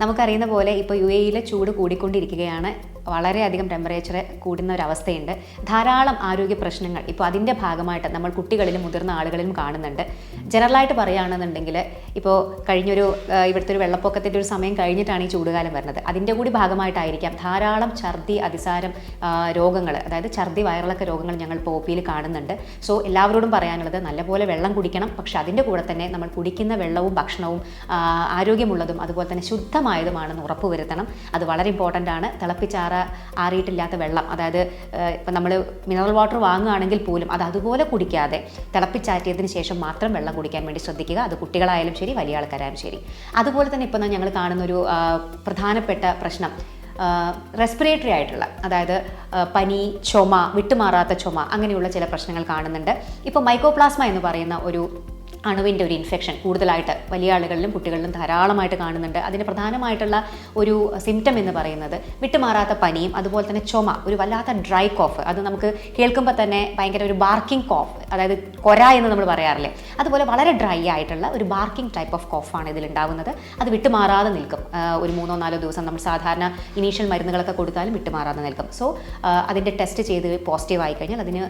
നമുക്കറിയുന്ന പോലെ ഇപ്പോൾ യു എയിലെ ചൂട് കൂടിക്കൊണ്ടിരിക്കുകയാണ്. വളരെയധികം ടെമ്പറേച്ചർ കൂടുന്ന ഒരു അവസ്ഥയുണ്ട് ധാരാളം ആരോഗ്യ പ്രശ്നങ്ങൾ ഇപ്പോൾ അതിന്റെ ഭാഗമായിട്ട് നമ്മൾ കുട്ടികളിലും മുതിർന്ന ആളുകളിലും കാണുന്നുണ്ട്. ജനറലായിട്ട് പറയുകയാണെന്നുണ്ടെങ്കിൽ ഇപ്പോൾ കഴിഞ്ഞൊരു ഇവിടുത്തെ ഒരു വെള്ളപ്പൊക്കത്തിന്റെ ഒരു സമയം കഴിഞ്ഞിട്ടാണ് ഈ ചൂടുകാലം വരുന്നത്. അതിന്റെ കൂടി ഭാഗമായിട്ടായിരിക്കാം ധാരാളം ഛർദി അതിസാരം രോഗങ്ങൾ അതായത് ഛർദി വയറിളക്ക രോഗങ്ങൾ ഞങ്ങൾ ഇപ്പോൾ കാണുന്നുണ്ട്. സോ എല്ലാവരോടും പറയാനുള്ളത് നല്ലപോലെ വെള്ളം കുടിക്കണം. പക്ഷേ അതിന്റെ കൂടെ തന്നെ നമ്മൾ കുടിക്കുന്ന വെള്ളവും ഭക്ഷണവും ആരോഗ്യമുള്ളതും അതുപോലെ തന്നെ ശുദ്ധമായതുമാണെന്ന് ഉറപ്പുവരുത്തണം. അത് വളരെ ഇമ്പോർട്ടന്റ് ആണ്. തിളപ്പിച്ചാറ ആറിയിട്ടില്ലാത്ത വെള്ളം. അതായത് ഇപ്പം നമ്മൾ മിനറൽ വാട്ടർ വാങ്ങുകയാണെങ്കിൽ പോലും അത് അതുപോലെ കുടിക്കാതെ തിളപ്പിച്ചാറ്റിയതിന് ശേഷം മാത്രം വെള്ളം കുടിക്കാൻ വേണ്ടി ശ്രദ്ധിക്കുക. അത് കുട്ടികളായാലും ശരി വലിയ ആൾക്കാരായാലും ശരി. അതുപോലെ തന്നെ ഇപ്പം ഞങ്ങൾ കാണുന്നൊരു പ്രധാനപ്പെട്ട പ്രശ്നം റെസ്പിറേറ്ററി ആയിട്ടുള്ള അതായത് പനി ചുമ വിട്ടുമാറാത്ത ചുമ അങ്ങനെയുള്ള ചില പ്രശ്നങ്ങൾ കാണുന്നുണ്ട്. ഇപ്പോൾ മൈക്കോപ്ലാസ്മ എന്ന് പറയുന്ന ഒരു അണുവിന്റെ ഒരു ഇൻഫെക്ഷൻ കൂടുതലായിട്ട് വലിയ ആളുകളിലും കുട്ടികളിലും ധാരാളമായിട്ട് കാണുന്നുണ്ട്. അതിന് പ്രധാനമായിട്ടുള്ള ഒരു സിംറ്റം എന്ന് പറയുന്നത് വിട്ടുമാറാത്ത പനിയും അതുപോലെ തന്നെ ചുമ ഒരു വല്ലാത്ത ഡ്രൈ കോഫ് അത് നമുക്ക് കേൾക്കുമ്പോൾ തന്നെ ഭയങ്കര ഒരു ബാർക്കിംഗ് കോഫ് അതായത് കൊര എന്ന് നമ്മൾ പറയാറില്ലേ? അതുപോലെ വളരെ ഡ്രൈ ആയിട്ടുള്ള ഒരു ബാർക്കിംഗ് ടൈപ്പ് ഓഫ് കോഫാണ് ഇതിൽ ഉണ്ടാവുന്നത്. അത് വിട്ടുമാറാതെ നിൽക്കും. ഒരു മൂന്നോ നാലോ ദിവസം നമ്മൾ സാധാരണ ഇനീഷ്യൽ മരുന്നുകളൊക്കെ കൊടുത്താലും വിട്ടുമാറാതെ നിൽക്കും. സോ അതിന്റെ ടെസ്റ്റ് ചെയ്ത് പോസിറ്റീവ് ആയി കഴിഞ്ഞാൽ അതിന്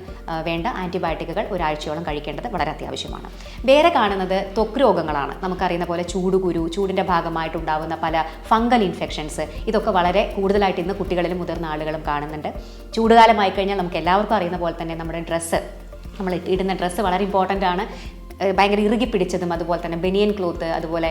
വേണ്ട ആന്റിബയോട്ടിക്കുകൾ ഒരാഴ്ചയോളം കഴിക്കേണ്ടത് വളരെ അത്യാവശ്യമാണ്. വേറെ കാണുന്നത് ത്വക്ക് രോഗങ്ങളാണ്. നമുക്കറിയുന്ന പോലെ ചൂടുകുരു ചൂടിന്റെ ഭാഗമായിട്ടുണ്ടാവുന്ന പല ഫംഗൽ ഇൻഫെക്ഷൻസ് ഇതൊക്കെ വളരെ കൂടുതലായിട്ട് ഇന്ന് കുട്ടികളിലും മുതിർന്ന ആളുകളും കാണുന്നുണ്ട്. ചൂടുകാലമായി കഴിഞ്ഞാൽ നമുക്ക് എല്ലാവർക്കും അറിയുന്ന പോലെ തന്നെ നമ്മുടെ ഡ്രസ്സ് നമ്മൾ ഇടുന്ന ഡ്രസ്സ് വളരെ ഇമ്പോർട്ടന്റ് ആണ്. ഭയങ്കര ഇറുകി പിടിച്ചതും അതുപോലെ തന്നെ ബനിയൻ ക്ലോത്ത് അതുപോലെ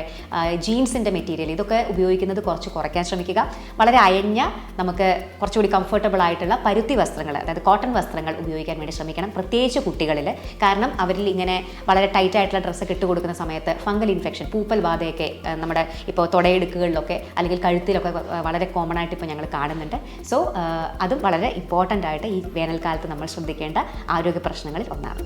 ജീൻസിന്റെ മെറ്റീരിയൽ ഇതൊക്കെ ഉപയോഗിക്കുന്നത് കുറച്ച് കുറയ്ക്കാൻ ശ്രമിക്കുക. വളരെ അയഞ്ഞ നമുക്ക് കുറച്ചുകൂടി കംഫർട്ടബിൾ ആയിട്ടുള്ള പരുത്തി വസ്ത്രങ്ങൾ അതായത് കോട്ടൺ വസ്ത്രങ്ങൾ ഉപയോഗിക്കാൻ വേണ്ടി ശ്രമിക്കണം. പ്രത്യേകിച്ച് കുട്ടികളിൽ കാരണം അവരിൽ ഇങ്ങനെ വളരെ ടൈറ്റ് ആയിട്ടുള്ള ഡ്രസ്സൊക്കെ ഇട്ട് കൊടുക്കുന്ന സമയത്ത് ഫംഗൽ ഇൻഫെക്ഷൻ പൂപ്പൽ ബാധയൊക്കെ നമ്മുടെ ഇപ്പോൾ തുടയെടുക്കുകളിലൊക്കെ അല്ലെങ്കിൽ കഴുത്തിലൊക്കെ വളരെ കോമൺ ആയിട്ട് ഇപ്പോൾ ഞങ്ങൾ കാണുന്നുണ്ട്. സോ അതും വളരെ ഇമ്പോർട്ടന്റ് ആയിട്ട് ഈ വേനൽക്കാലത്ത് നമ്മൾ ശ്രദ്ധിക്കേണ്ട ആരോഗ്യ പ്രശ്നങ്ങളിൽ ഒന്നാണ്.